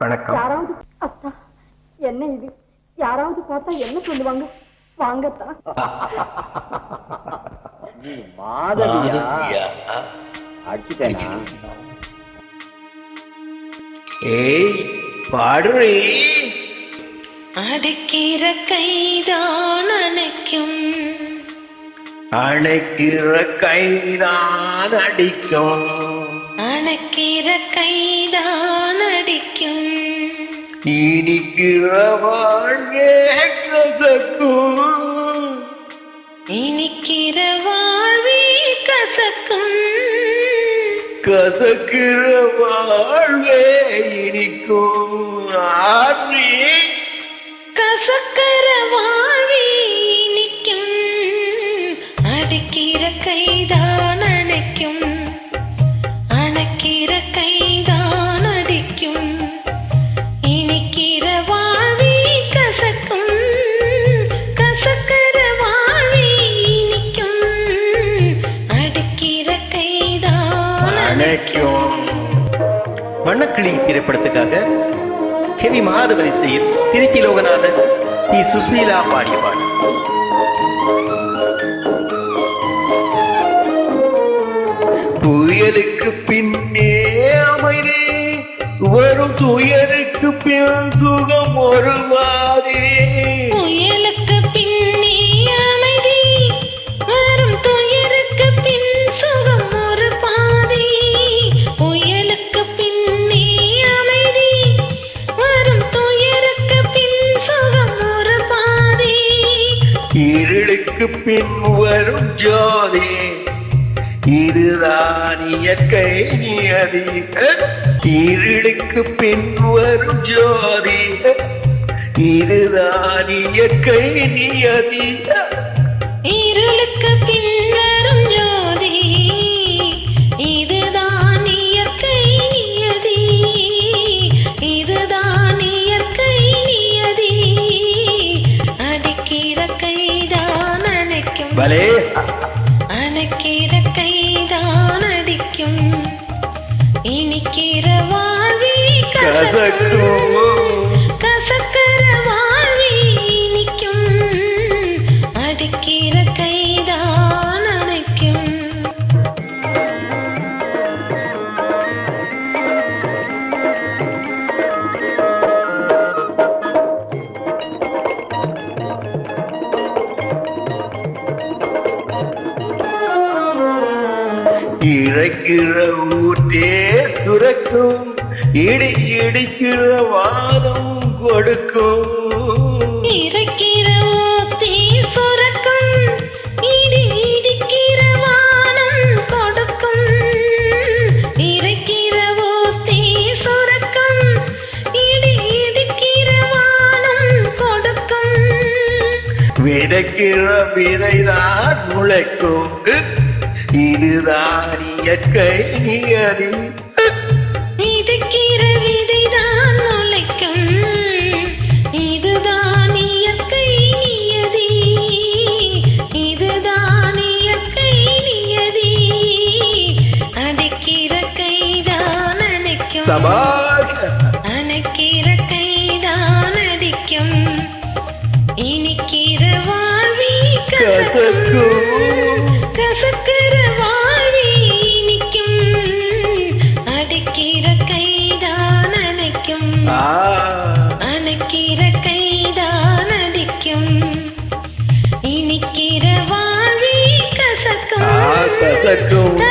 வணக்கம். யாராவது அத்தா என்ன இது? யாராவது பார்த்தா என்ன சொல்லுவாங்க? வாங்கத்தா. நீ மாதவியா மாதவியா? அடிச்சுட்டேனா? ஏய் பாடுறே. அடைக்கிற கைதான் அணைக்கும். அணைக்கிற கைதான் அடிக்கும். அணைக்கிற கைதான் இனிக்கிற வாழ்வே கசக்கும் இனிக்கிற வாழ்வே கசக்கும் கசக்கிற வாழ்வே இனிக்கும் ஆற்றி கசக்கர வாழ்வே இனிக்கும் அடிக்கிற கைதான் கைதான் வண்ணக்கிளி திரைப்படத்துக்காக ஹெவி மாதவரி செய்யும் திருச்சி லோகநாதன் பி சுசீலா பாடிய பாடல். புயலுக்கு பின்னே அமைதி வரும் துயருக்கு பின் சுகம் ஒரு மாதிரி இருளுக்கு பின் வரும் ஜோதி. இதுதான் இயற்கை நியதி. இருளுக்கு பின் வரும் ஜோதி. இதுதான் இயற்கை நியதி. பலே. அணைக்கிற கைதான் அடிக்கும். இனிக்கிற வாழ்வே கசக்கும். இறைக்கிற ஊட்டே துறக்கும். இடி இடிக்கிற வானம் கொடுக்கும். இறைக்கிற ஊத்தி சுரக்கும். இடி இடிக்கிற வானம் கொடுக்கும். இறைக்கிற ஊத்தி சுரக்கும். இடி இடிக்கிற வானம் கொடுக்கும். விதைக்கிற விதைதான் முளைக்கும். இதுதான் இயற்கை நியதி. மிதிக்கிற விதைதான் முளைக்கும். இதுதான் இயற்கை நியதி. இதுதான் இயற்கை நியதி. அடிக்கிற கைதான் அணைக்கும். அணைக்கிற கைதான் அடிக்கும். இனிக்கிற வாழ்வி கசக்கும். கசக்கும். கசக்கும்